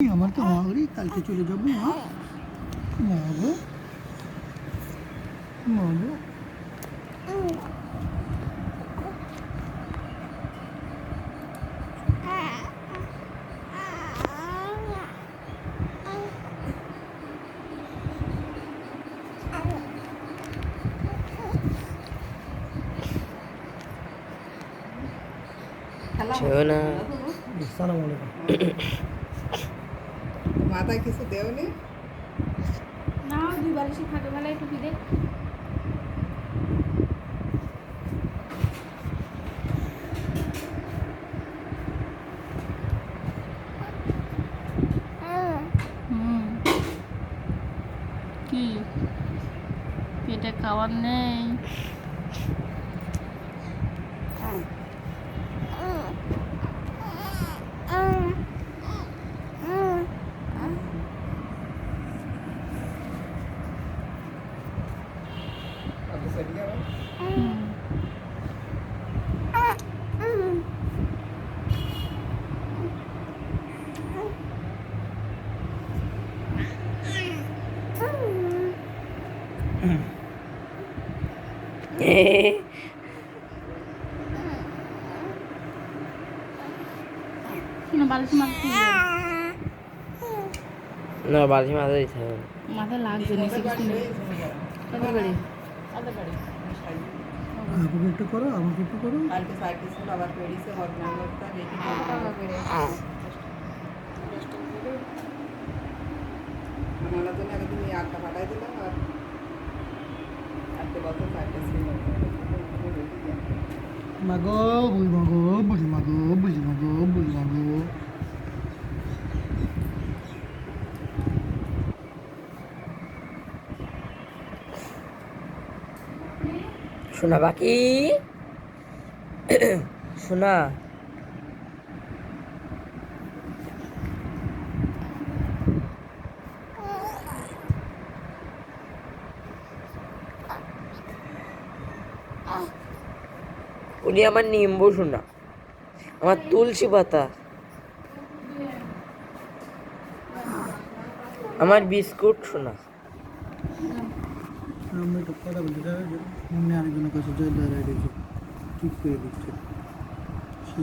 আমার তো মাগরি কালকে চলে যাবো মা মাগো মাগো শোনা সালাম আলাইকুম মাথায় কিছু দেওনি? না দুই বালিশে থাকে বেলায় টুপি দে হুম। কি? পেটে খাওয়ার নেই। Eh. Sino balas malas sih? No, balas malas itu. Masa lagu jenis itu. Kau beli? আমাকে একটু করো আমাকে একটু করো। জন্য আটটা পাঠাই দিলাম আর আটটে বছর মাগো বুঝি মাগো বুঝি মাগো বুঝি মাগো বুঝি মাগো শোনা বাকি? শোনা। উনি আমার নিম্বু শোনা। আমার তুলসী পাতা। আমার বিস্কুট শোনা। আমরা একটু কথা বলতে চাই মনে আরেকজনের কাছে জয়দার দাঁড়ায় ঠিক করে দিচ্ছে।